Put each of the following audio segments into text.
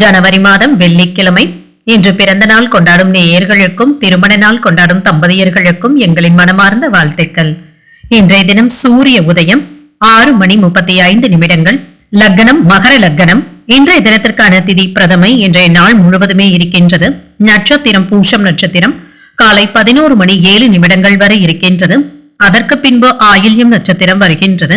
ஜனவரி மாதம் வெள்ளிக்கிழமை. இன்று பிறந்த நாள் கொண்டாடும் நேயர்களுக்கும் திருமண நாள் கொண்டாடும் தம்பதியர்களுக்கும் எங்களின் மனமார்ந்த வாழ்த்துக்கள். இன்றைய தினம் சூரிய உதயம் ஆறு மணி முப்பத்தி ஐந்து நிமிடங்கள். லக்னம் மகர லக்னம். இன்றைய தினத்திற்கான திதி பிரதமை இன்றைய நாள் முழுவதுமே இருக்கின்றது. நட்சத்திரம் பூஷம் நட்சத்திரம். காலை பதினோரு மணி ஏழு நிமிடங்கள் வரை இருக்கின்றது. அதற்கு பின்பு ஆயில்யம் நட்சத்திரம் வருகின்றது.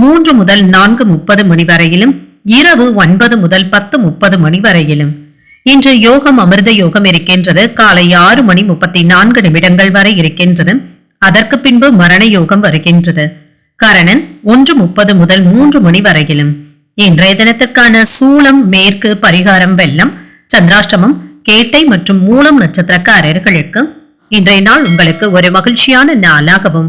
மூன்று முதல் நான்கு முப்பது மணி வரையிலும் இரவு ஒன்பது முதல் பத்து முப்பது மணி வரையிலும். இன்று யோகம் அமிர்த யோகம் இருக்கின்றது. காலை ஆறு மணி முப்பத்தி நான்கு நிமிடங்கள் வரை இருக்கின்றது. அதற்கு பின்பு மரண யோகம் வருகின்றது. கரணன் ஒன்று முப்பது முதல் மூன்று மணி வரையிலும். இன்றைய தினத்திற்கான சூளம் மேற்கு பரிகாரம் வெள்ளம் சந்திராஷ்டமம் கேட்டை மற்றும் மூலம் நட்சத்திரக்காரர்களுக்கு இன்றைய நாள் உங்களுக்கு ஒரு மகிழ்ச்சியான நாளாகவும்